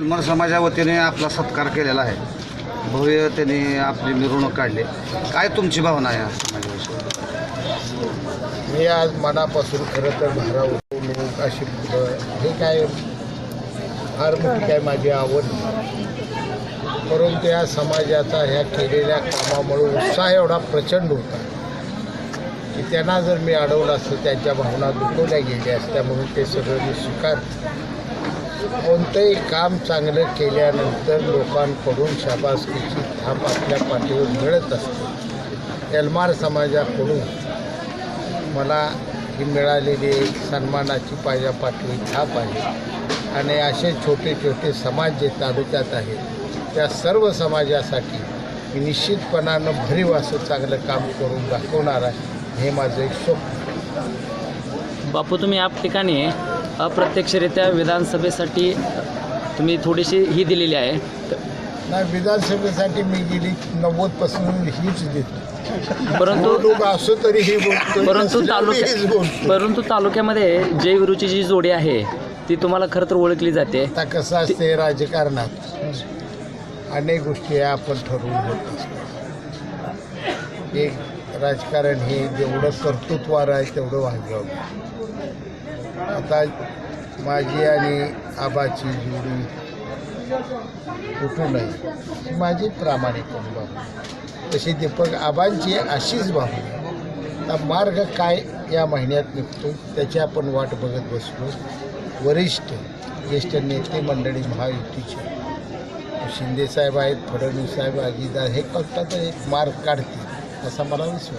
मन समाजा वतीने आपला सत्कार केलेला आहे. भव्य त्यांनी आपली मिरवणूक काढली. काय तुमची भावना आहे समाजाविषयी? मी आज मनापासून खरं तर भारावतो लोक अशी हे काय फार मोठी काय माझी आवड परंतु या समाजाचा ह्या केलेल्या कामामुळे उत्साह एवढा प्रचंड होता. की त्यांना जर मी अडवलं असतं त्यांच्या भावना दुखवल्या गेल्या असत्या म्हणून ते सगळं मी स्वीकार कोणतंही काम चांगलं केल्यानंतर लोकांकडून शाबासकीची थाप आपल्या पाठीवर मिळत असते. एलमार समाजाकडून मला ही मिळालेली एक सन्मानाची पाहिजे पाठवी थाप आहे आणि असे छोटे छोटे समाज जे तालुक्यात आहेत त्या सर्व समाजासाठी मी निश्चितपणानं भरीव असं चांगलं काम करून दाखवणार आहे हे माझं एक स्वप्न बापू तुम्ही आप ठिकाणी अप्रत्यक्षरित्या विधानसभेसाठी तुम्ही थोडीशी ही दिलेली आहे. नाही विधानसभेसाठी मी गेली नव्वदपासून हीच देतो. परंतु असो तरी ही बोलतो परंतु तालुक्या परंतु तालुक्यामध्ये जय विरूची जी जोडी आहे ती तुम्हाला खरं तर ओळखली जाते. आता कसं असते राजकारणात अनेक गोष्टी आपण ठरवून होत असतो एक राजकारण हे जेवढं कर्तृत्वार आहे तेवढं वागावं आता माझी आणि आबाची जोडी कुठून नाही ही माझी प्रामाणिक भावना तशी दीपक आबांची अशीच भावना आता मार्ग काय या महिन्यात निघतो त्याची आपण वाट बघत बसलो. वरिष्ठ ज्येष्ठ नेते मंडळी महायुतीचे. शिंदेसाहेब आहेत फडणवीस साहेब अजितदार हे फक्त एक मार्ग काढतील असा मला विश्वास